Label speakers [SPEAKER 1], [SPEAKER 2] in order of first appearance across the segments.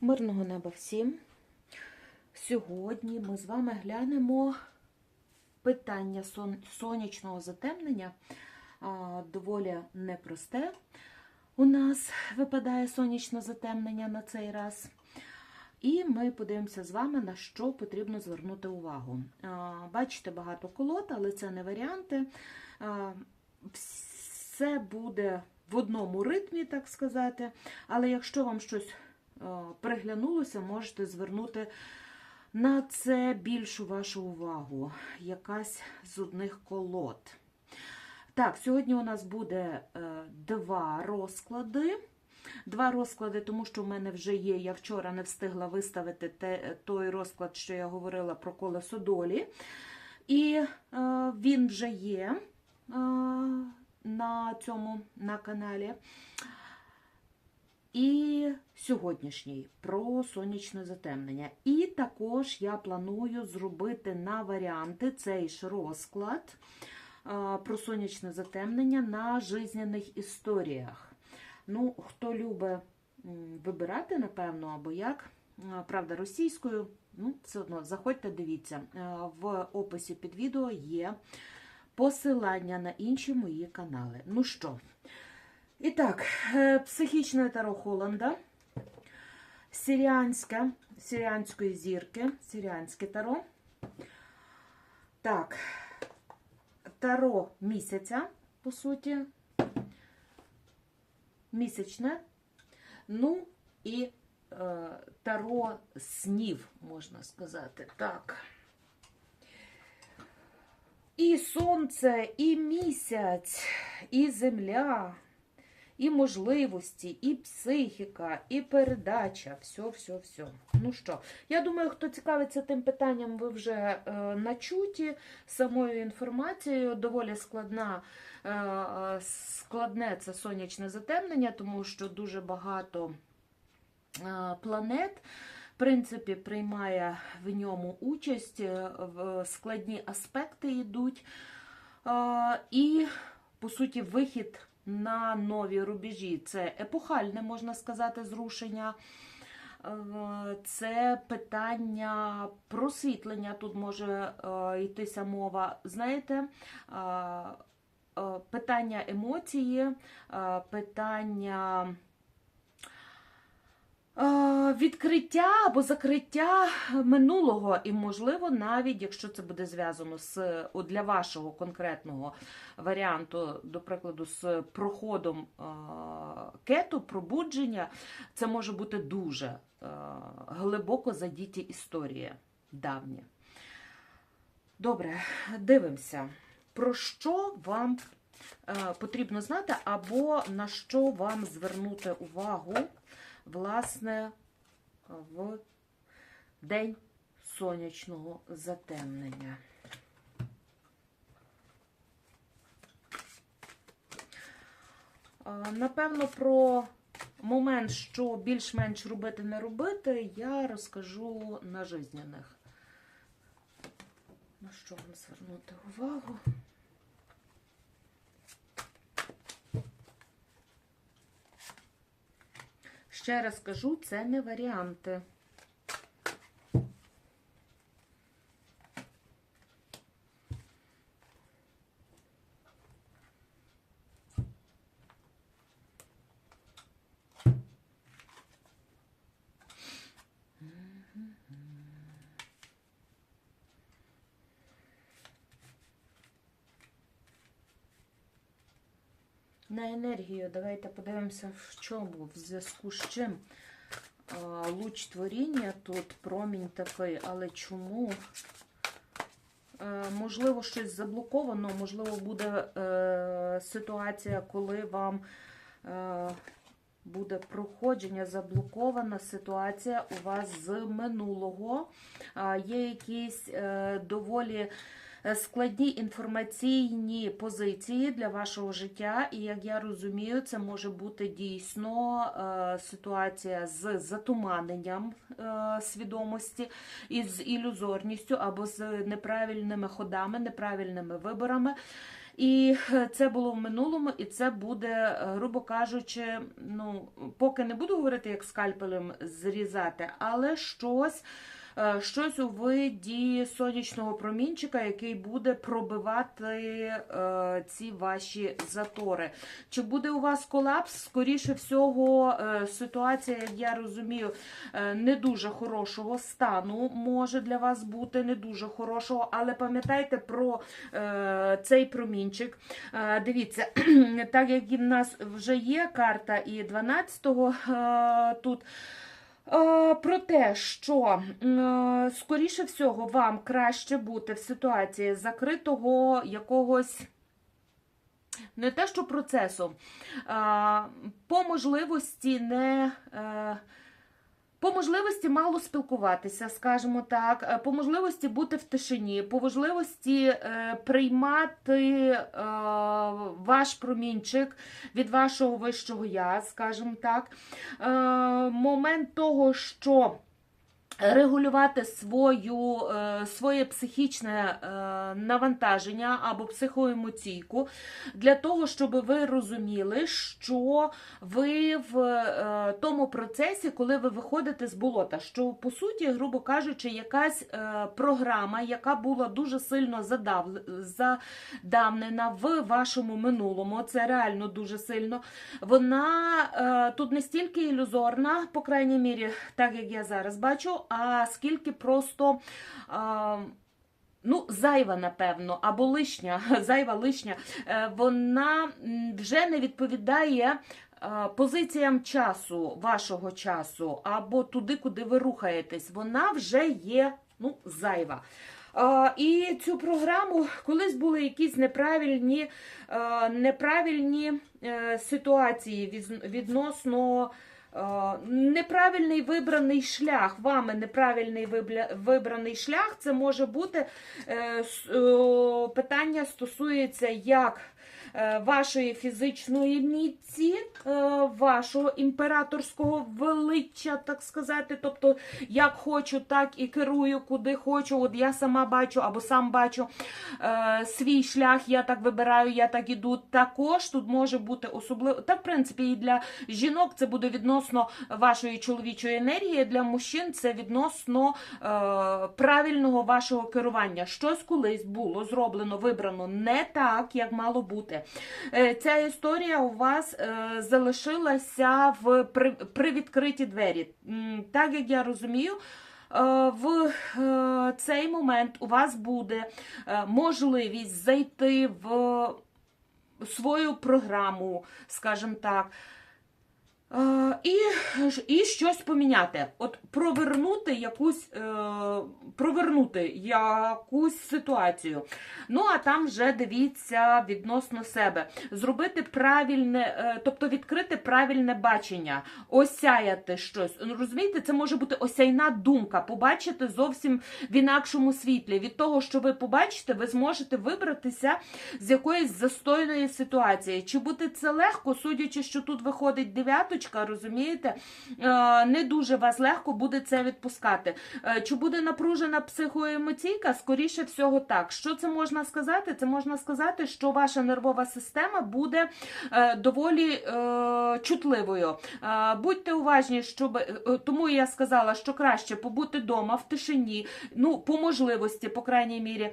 [SPEAKER 1] Мирного неба всім. Сьогодні ми з вами глянемо питання сон- сонячного затемнення. Доволі непросте. У нас випадає сонячне затемнення на цей раз. І ми подивимося з вами, на що потрібно звернути увагу. Бачите, багато колод, але це не варіанти. Все буде в одному ритмі, так сказати. Але якщо вам щось приглянулося, можете звернути на це більшу вашу увагу. Якась з одних колод. Так, сьогодні у нас буде е, два розклади. Два розклади, тому що в мене вже є. Я вчора не встигла виставити те, той розклад, що я говорила про колесо долі. І е, він вже є е, на цьому на каналі. І сьогоднішній про сонячне затемнення. І також я планую зробити на варіанти цей ж розклад про сонячне затемнення на жизненних історіях. Ну, хто любить вибирати, напевно, або як, правда, російською, ну, все одно заходьте, дивіться. В описі під відео є посилання на інші мої канали. Ну що, і так, е, психічне таро Холланда, сиріанське, сиріанської зірки, сиріанське таро. Так, таро місяця, по суті, місячне. Ну і е, таро снів, можна сказати. Так. І сонце, і місяць, і земля, І можливості, і психіка, і передача. Все, все, все. Ну що, я думаю, хто цікавиться тим питанням, ви вже е, начуті самою інформацією. Доволі складна, е, складне це сонячне затемнення, тому що дуже багато е, планет. В принципі, приймає в ньому участь, складні аспекти йдуть. І, по суті, вихід на нові рубежі. Це епохальне, можна сказати, зрушення. Е, Це питання просвітлення, тут може е, йтися мова. Знаєте, е, питання емоції, питання відкриття або закриття минулого, і, можливо, навіть якщо це буде зв'язано з для вашого конкретного варіанту, до прикладу, з проходом е, кету, пробудження, це може бути дуже е, глибоко задіті історії давні. Добре, дивимося, про що вам е, потрібно знати, або на що вам звернути увагу, власне, в день сонячного затемнення. Напевно, про момент, що більш-менш робити не робити, я розкажу на жизненних. На що вам звернути увагу? Ще раз кажу, це не варіанти. На енергію давайте подивимося, в чому, в зв'язку з чим луч творіння тут промінь такий, але чому? Е, можливо, щось заблоковано, можливо, буде е, ситуація, коли вам е, буде проходження, заблокована ситуація у вас з минулого. Є якісь доволі складні інформаційні позиції для вашого життя, і як я розумію, це може бути дійсно е, ситуація з затуманенням е, свідомості, із ілюзорністю або з неправильними ходами, неправильними виборами. І е, це було в минулому, і це буде, е, грубо кажучи, ну, поки не буду говорити, як скальпелем зрізати, але щось. Е, Щось у виді сонячного промінчика, який буде пробивати е, ці ваші затори. Чи буде у вас колапс? Скоріше всього, е, ситуація, як я розумію, не дуже хорошого стану може для вас бути, не дуже хорошого, але пам'ятайте про цей промінчик. Дивіться, так як в нас вже є карта і 12-го е, тут. Е, Про те, що е, скоріше всього вам краще бути в ситуації закритого якогось. Не те, що процесу, по можливості не. По можливості мало спілкуватися, скажімо так, е, по можливості бути в тишині, по можливості е, приймати е, ваш промінчик від вашого вищого я, скажімо так. Е, момент того, що регулювати свою, е, своє психічне е, навантаження або психоемоційку для того, щоб ви розуміли, що ви в е, тому процесі, коли ви виходите з болота, що по суті, грубо кажучи, якась програма, яка була дуже сильно задав, задавнена в вашому минулому, це реально дуже сильно. Вона тут не стільки ілюзорна, по крайній мірі, так як я зараз бачу, а скільки просто. Е, Ну, зайва, напевно, або лишня, зайва лишня, е, вона вже не відповідає е, позиціям часу, вашого часу, або туди, куди ви рухаєтесь. Вона вже є ну, зайва. І цю програму колись були якісь неправильні, е, неправильні ситуації відносно. Е, Неправильний вибраний шлях, вами неправильний вибраний шлях, це може бути е, е, питання стосується як вашої фізичної міці, е, вашого імператорського величчя, так сказати. Тобто, як хочу, так і керую, куди хочу. От я сама бачу або сам бачу е, свій шлях, я так вибираю, я так іду. Також тут може бути особливо. Та, в принципі, і для жінок це буде відносно вашої чоловічої енергії, для мужчин це відносно е, правильного вашого керування. Щось колись було зроблено, вибрано не так, як мало бути. Е, Ця історія у вас е, залишилася в при, при відкриті двері. Так як я розумію. е, В цей момент у вас буде можливість зайти в свою програму, скажімо так, і, і щось поміняти. От провернути якусь, е, провернути якусь ситуацію. Ну, а там вже дивіться відносно себе. Зробити правильне, е, тобто відкрити правильне бачення, осяяти щось. Ну, Розумієте, це може бути осяйна думка, побачити зовсім в інакшому світлі. Від того, що ви побачите, ви зможете вибратися з якоїсь застойної ситуації. Чи буде це легко, судячи, що тут виходить дев'яточка, розумієте? Е, Не дуже вас легко буде це відпускати. Е, Чи буде напружена психоемоційка? Скоріше всього, так. Що це можна сказати? Це можна сказати, що ваша нервова система буде е, доволі чутливою. Будьте уважні, щоб тому я сказала, що краще побути вдома в тишині, ну по можливості, по крайній мірі,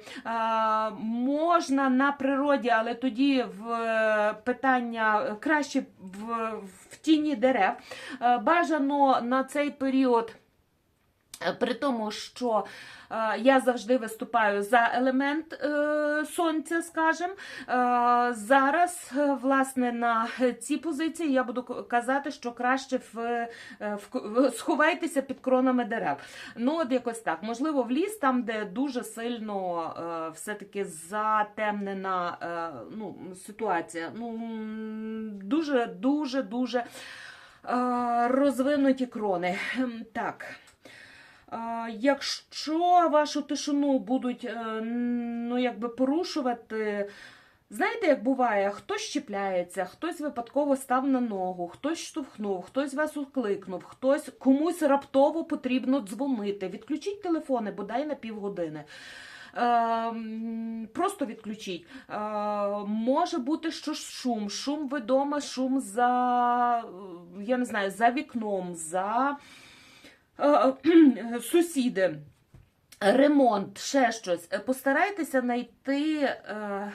[SPEAKER 1] можна на природі, але тоді в питання краще в, в тіні дерев. Е, Бажано на цей період. Е, При тому, що е, я завжди виступаю за елемент е, сонця, скажем. Е, зараз, е, власне, на цій позиції я буду казати, що краще в, е, в- сховайтеся під кронами дерев. Ну, от якось так. Можливо, в ліс, там, де дуже сильно е, все-таки затемнена е, ну, ситуація. Ну, дуже, дуже, дуже е, розвинуті крони. Ем, Так. Якщо вашу тишину будуть е, ну, якби порушувати, знаєте, як буває, хтось щепляється, хтось випадково став на ногу, хтось штовхнув, хтось вас укликнув, хтось комусь раптово потрібно дзвонити. Відключіть телефони, бодай на півгодини. м, просто відключіть. Е, може бути, що шум, шум вдома, шум за, е, я не знаю, за вікном, за е, сусіди. Ремонт, ще щось. Е, Постарайтеся знайти. Е,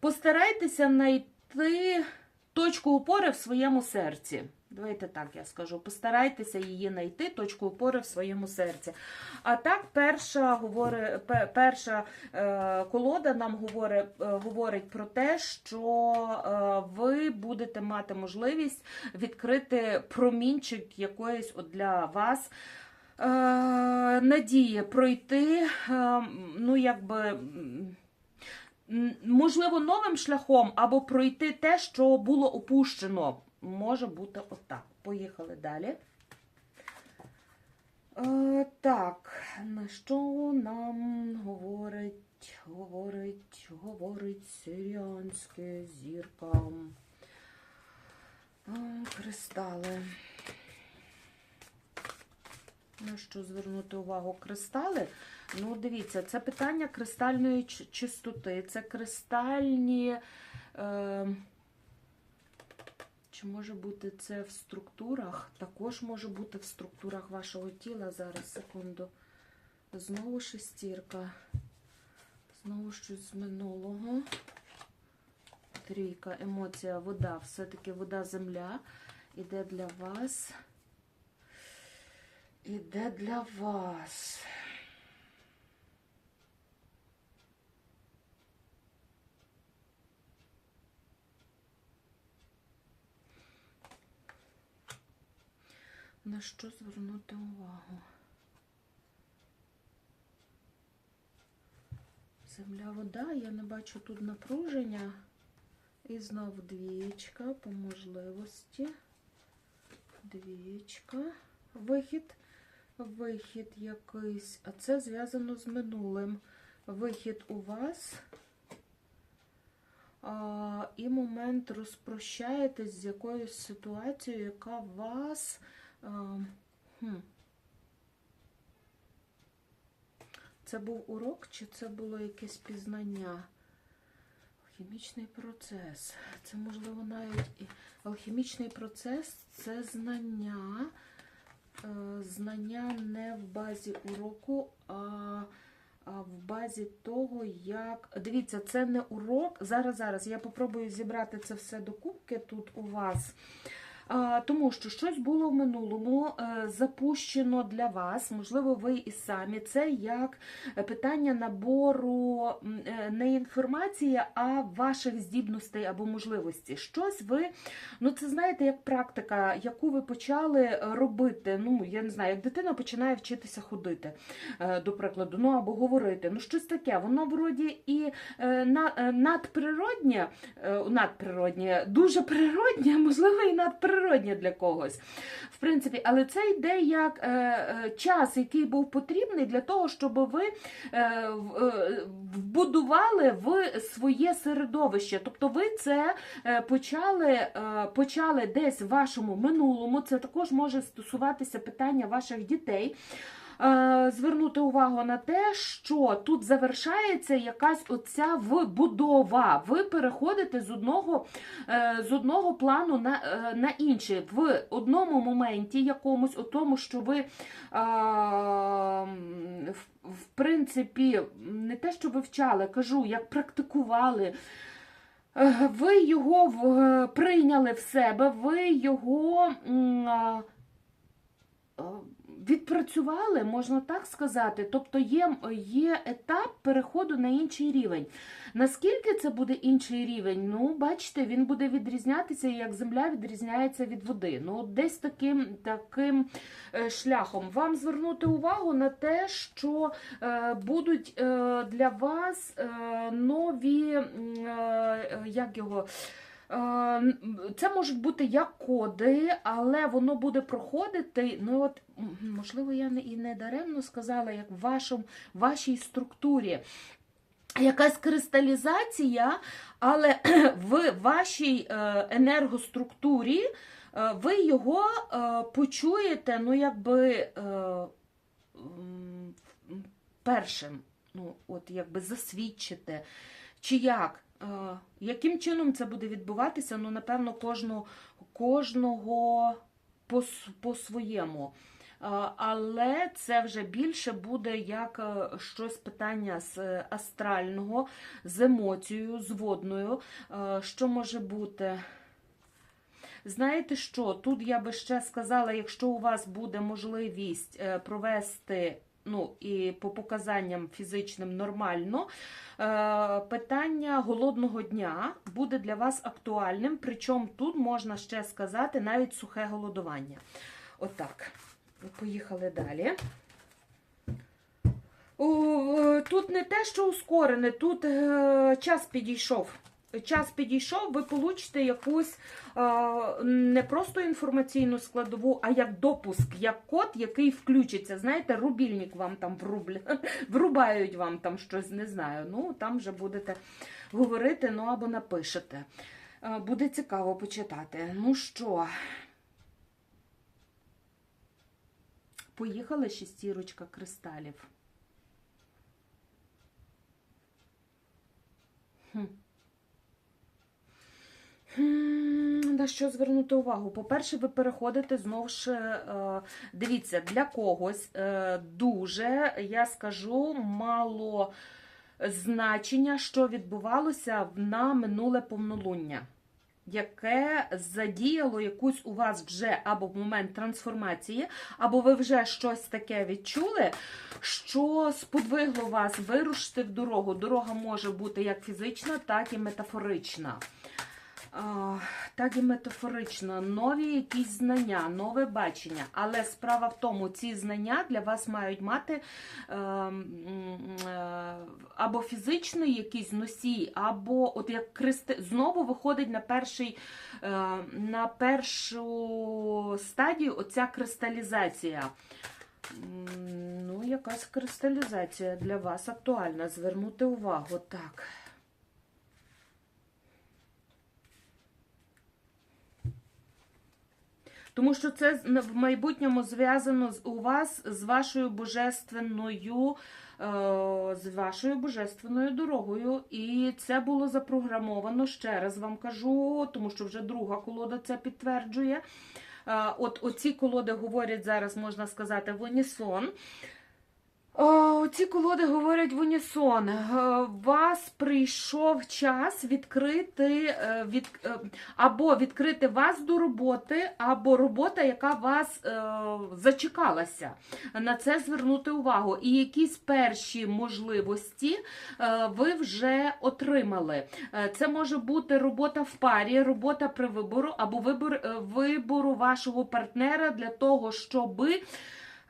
[SPEAKER 1] постарайтеся знайти точку опори в своєму серці. Давайте так я скажу. Постарайтеся її знайти, точку опори в своєму серці. А так, перша, говори, перша е, колода нам говорить, е, говорить про те, що е, ви будете мати можливість відкрити промінчик якоїсь от для вас. Надії пройти, ну якби. Можливо, новим шляхом або пройти те, що було опущено. Може бути отак. Поїхали далі. Е, так, на що нам говорить, говорить, говорить сиріанське зірка. Е, Кристали. На що звернути увагу? Кристали. Ну, дивіться, це питання кристальної чистоти. Це кристальні. Е, чи може бути це в структурах? Також може бути в структурах вашого тіла. Зараз, секунду. Знову шестірка. Знову щось з минулого. Трійка, емоція, вода. Все-таки вода, земля. Іде для вас. Іде для вас. На що звернути увагу? Земля, вода, я не бачу тут напруження. І знову двієчка по можливості. Двієчка. Вихід. Вихід якийсь. А це зв'язано з минулим. Вихід у вас. А, і момент розпрощаєтесь з якоюсь ситуацією, яка вас. Хм. Це був урок, чи це було якесь пізнання? Алхімічний процес. Це, можливо, навіть і алхімічний процес це знання. Е, Знання не в базі уроку, а в базі того, як. Дивіться, це не урок. Зараз, зараз я попробую зібрати це все докупки тут у вас. Тому що щось було в минулому е, запущено для вас, можливо, ви і самі. Це як питання набору е, не інформації, а ваших здібностей або можливостей. Щось ви, ну це знаєте, як практика, яку ви почали робити. Ну, я не знаю, як дитина починає вчитися ходити, е, до прикладу, ну або говорити. Ну, щось таке, воно вроді і на, надприроднє, надприроднє, дуже природнє, можливо, і надприроднє для когось. В принципі, але це йде як е, е, час, який був потрібний для того, щоб ви е, е, вбудували в своє середовище. Тобто ви це е, почали, е, почали десь в вашому минулому. Це також може стосуватися питання ваших дітей. Е, Звернути увагу на те, що тут завершається якась оця вбудова. Ви переходите з одного, е, з одного плану на, е, на інший. В одному моменті якомусь, у тому, що ви, в, принципі, не те, що вивчали, кажу, як практикували. Ви його прийняли в себе, ви його відпрацювали, можна так сказати. Тобто є, є етап переходу на інший рівень. Наскільки це буде інший рівень? Ну, бачите, він буде відрізнятися, як земля відрізняється від води. Ну, десь таким, таким е, шляхом. Вам звернути увагу на те, що е, будуть е, для вас нові, як його. Е, Це можуть бути як коди, але воно буде проходити. Ну от можливо, я і не даремно сказала, як в вашому вашій структурі. Якась кристалізація, але в вашій е, енергоструктурі е, ви його почуєте, ну, якби першим. ну, от якби засвідчите. Чи як? Е, яким чином це буде відбуватися? Ну, напевно, кожного, кожного по, с- по-своєму. Е, Але це вже більше буде як е, щось питання з астрального, з емоцією, з водною. Що може бути? Знаєте що? Тут я би ще сказала, якщо у вас буде можливість провести, ну і по показанням фізичним нормально, е, питання голодного дня буде для вас актуальним. Причому тут можна ще сказати навіть сухе голодування. Отак. Поїхали далі. Е, Тут не те, що ускорене, тут е, час підійшов. Час підійшов, ви получите якусь е, не просто інформаційну складову, а як допуск, як код, який включиться. Знаєте, рубільник вам там врубля, врубають вам там щось, не знаю. Ну, там вже будете говорити, ну або напишете. Е, буде цікаво почитати. Ну що, поїхала шестірочка кристалів. Хм. На що звернути увагу? По-перше, ви переходите знову ж, е, дивіться, для когось е, дуже, я скажу, мало значення, що відбувалося на минуле повнолуння, яке задіяло якусь у вас вже або в момент трансформації, або ви вже щось таке відчули, що сподвигло вас вирушити в дорогу. Дорога може бути як фізична, так і метафорична. Так і метафорично, нові якісь знання, нове бачення. Але справа в тому, ці знання для вас мають мати е, м, е, або фізичний якийсь носій, або от як кристи... знову виходить на перший, е, на першу стадію оця кристалізація. Ну, якась кристалізація для вас актуальна. Звернути увагу. Так. Тому що це в майбутньому зв'язано з у вас з вашою божественною, е, з вашою божественною дорогою. І це було запрограмовано, ще раз вам кажу, тому що вже друга колода це підтверджує. Е, От оці колоди говорять зараз, можна сказати, в унісон. Ці колоди говорять в унісон. Е, Вас прийшов час відкрити е, від, е, або відкрити вас до роботи, або робота, яка вас зачекалася. На це звернути увагу. І якісь перші можливості ви вже отримали. Це може бути робота в парі, робота при вибору, або вибор, вибору вашого партнера для того, щоби.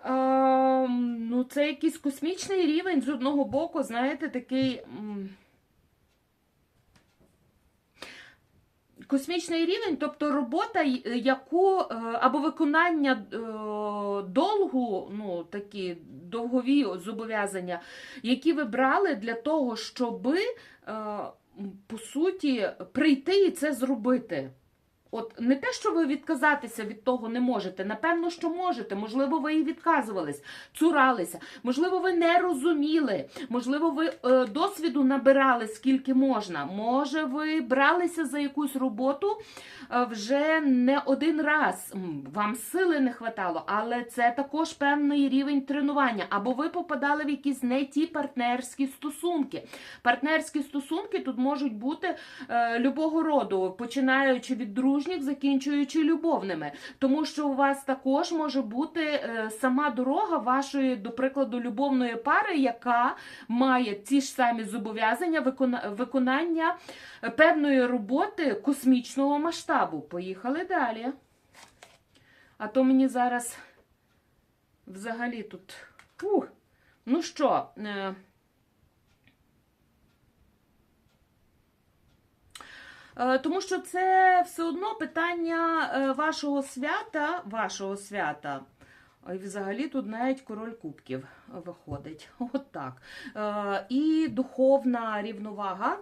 [SPEAKER 1] Ем, ну, це якийсь космічний рівень з одного боку, знаєте, такий. Космічний рівень, тобто робота, яку е, або виконання е, долгу, ну такі довгові зобов'язання, які ви брали для того, щоби е, по суті прийти і це зробити. От не те, що ви відказатися від того не можете. Напевно, що можете. Можливо, ви і відказувались, цуралися. Можливо, ви не розуміли. Можливо, ви е, досвіду набирали скільки можна. Може, ви бралися за якусь роботу е, вже не один раз. Вам сили не хватало, але це також певний рівень тренування. Або ви попадали в якісь не ті партнерські стосунки. Партнерські стосунки тут можуть бути е, любого роду, починаючи від дружніх, закінчуючи любовними. Тому що у вас також може бути е, сама дорога вашої, до прикладу, любовної пари, яка має ті ж самі зобов'язання викона- виконання е, певної роботи космічного масштабу. Поїхали далі. А то мені зараз взагалі тут. Ух. Ну що, е, Е, Тому що це все одно питання е, вашого свята, вашого свята. Й взагалі тут навіть король кубків виходить. От так. Е, І духовна рівновага.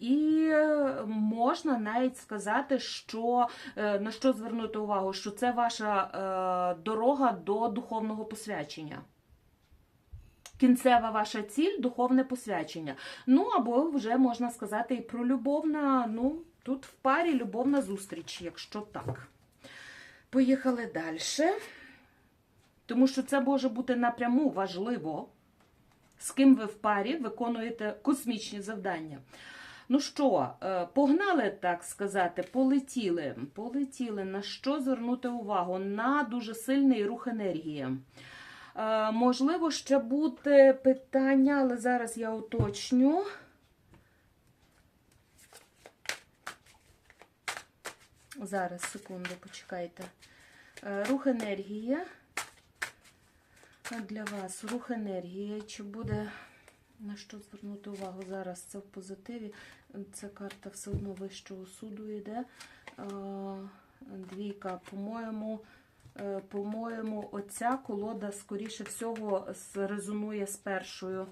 [SPEAKER 1] І е, можна навіть сказати, що е, на що звернути увагу, що це ваша е, дорога до духовного посвячення. кінцева ваша ціль духовне посвячення. Ну або вже можна сказати і про любовна, ну, тут в парі любовна зустріч, якщо так. Поїхали далі. Тому що це може бути напряму важливо, з ким ви в парі виконуєте космічні завдання. Ну що, е, погнали, так сказати, полетіли. Полетіли. На що звернути увагу? На дуже сильний рух енергії. Е, Можливо, ще буде питання, але зараз я уточню. Зараз, секунду, почекайте. Е, Рух енергії. Для вас рух енергії. Чи буде на що звернути увагу? Зараз це в позитиві. Ця карта все одно вищого суду йде. Е, Двійка, по-моєму, е, по-моєму, оця колода, скоріше всього, резонує з першою.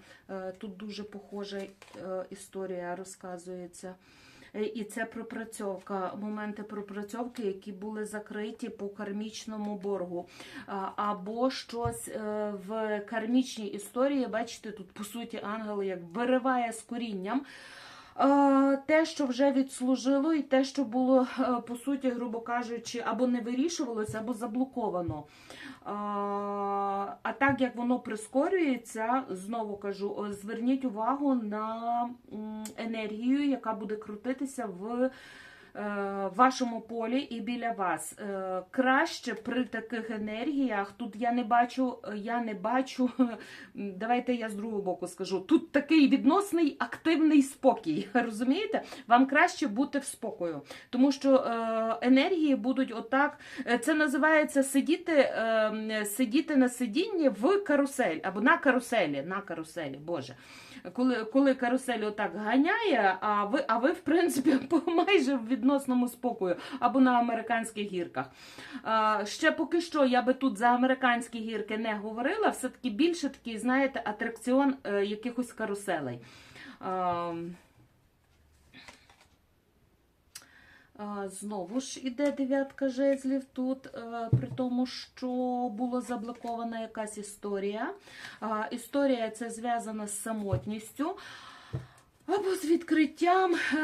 [SPEAKER 1] Тут дуже похожа історія розказується. Е, І це пропрацьовка, моменти пропрацьовки, які були закриті по кармічному боргу. Або щось е, в кармічній історії, бачите, тут по суті ангел як вириває з корінням. Е, Те, що вже відслужило, і те, що було, е, по суті, грубо кажучи, або не вирішувалося, або заблоковано. А, а так як воно прискорюється, знову кажу, зверніть увагу на енергію, яка буде крутитися в е, вашому полі і біля вас. Е, Краще при таких енергіях. Тут я не бачу, я не бачу. Давайте я з другого боку скажу. Тут такий відносний активний спокій. Розумієте? Вам краще бути в спокою, тому що е, енергії будуть отак. е, Це називається сидіти, е, сидіти на сидінні в карусель або на каруселі. На каруселі, Боже. Коли, коли карусель отак ганяє, а ви, а ви, в принципі, майже в відносному спокою або на американських гірках. Ще поки що я би тут за американські гірки не говорила, все-таки більше такий, знаєте, атракціон е, якихось каруселей. А, а, Знову ж іде дев'ятка жезлів тут, е, при тому, що була заблокована якась історія. Історія це зв'язана з самотністю. Або з відкриттям, е,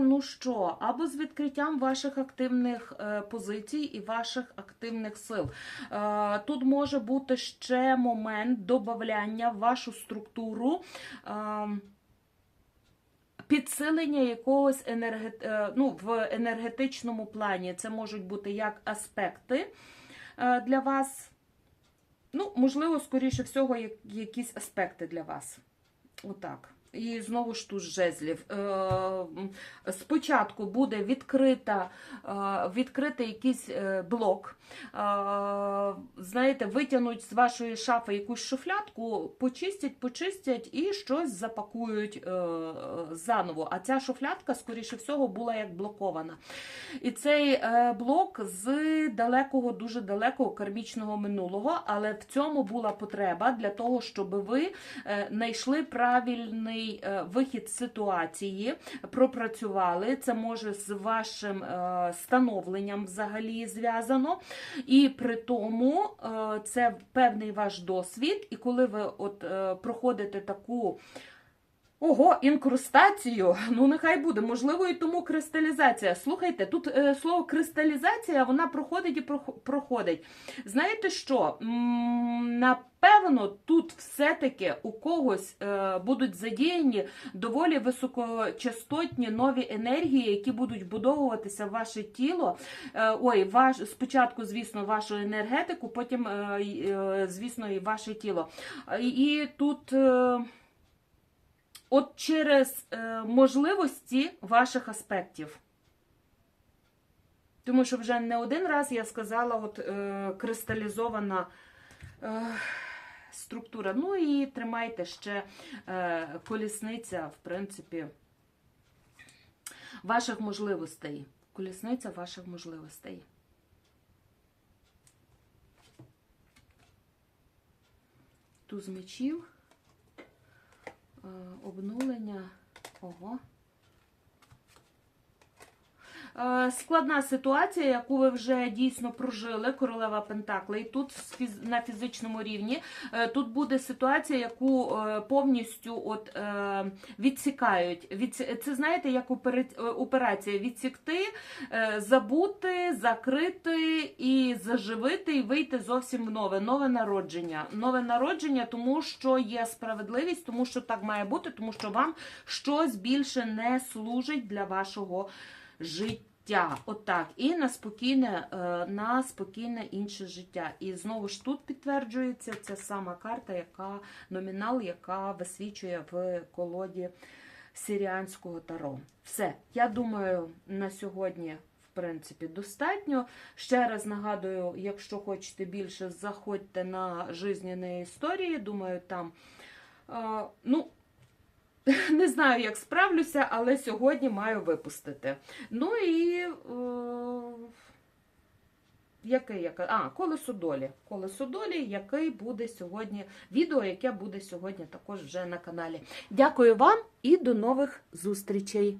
[SPEAKER 1] ну що, або з відкриттям ваших активних е, позицій і ваших активних сил. Тут може бути ще момент додавання в вашу структуру. Підсилення якогось енергет... е, ну, в енергетичному плані. Це можуть бути як аспекти е, для вас. Ну, можливо, скоріше всього, якісь аспекти для вас. Отак. І знову ж тут жезлів. Е, Спочатку буде відкрита, е, відкритий якийсь е, блок. Знаєте, витягнуть з вашої шафи якусь шуфлядку, почистять, почистять і щось запакують заново. А ця шуфлядка, скоріше всього, була як блокована. І цей блок з далекого, дуже далекого кармічного минулого, але в цьому була потреба для того, щоб ви знайшли правильний е, вихід з ситуації, пропрацювали. Це може з вашим е, становленням взагалі зв'язано. І при тому е, це певний ваш досвід. І коли ви от проходите таку. Ого, інкрустацію. Ну, нехай буде. Можливо, і тому кристалізація. Слухайте, тут е, слово кристалізація вона проходить і прох- проходить. Знаєте що? Напевно, тут все-таки у когось е, будуть задіяні доволі високочастотні нові енергії, які будуть вбудовуватися в ваше тіло. Е, ой, ваш спочатку, звісно, вашу енергетику, потім, е, е, звісно, і ваше тіло. Е, І тут. е, От через е, можливості ваших аспектів. Тому що вже не один раз я сказала, от е, кристалізована е, структура. Ну і тримайте ще е, колісниця, в принципі, ваших можливостей. Колісниця ваших можливостей. Туз мечів. Е, обнулення. Ого. Е, складна ситуація, яку ви вже дійсно прожили, королева Пентакли, і тут на фізичному рівні. Е, Тут буде ситуація, яку е, повністю от, відсікають. Відсі- Це знаєте, як опера- операція відсікти, забути, закрити і заживити, і вийти зовсім в нове, нове народження. Нове народження, тому що є справедливість, тому що так має бути, тому що вам щось більше не служить для вашого життя. Отак. І на спокійне, е, на спокійне інше життя. І знову ж тут підтверджується ця сама карта, яка номінал, яка висвічує в колоді сіріанського таро. Все, я думаю, на сьогодні. В принципі, достатньо. Ще раз нагадую, якщо хочете більше, заходьте на жизненні історії. Думаю, там е, ну, не знаю, як справлюся, але сьогодні маю випустити. Ну і е, яке, яке? А, колесо долі. Колесо долі, який буде сьогодні, відео, яке буде сьогодні також вже на каналі. Дякую вам і до нових зустрічей!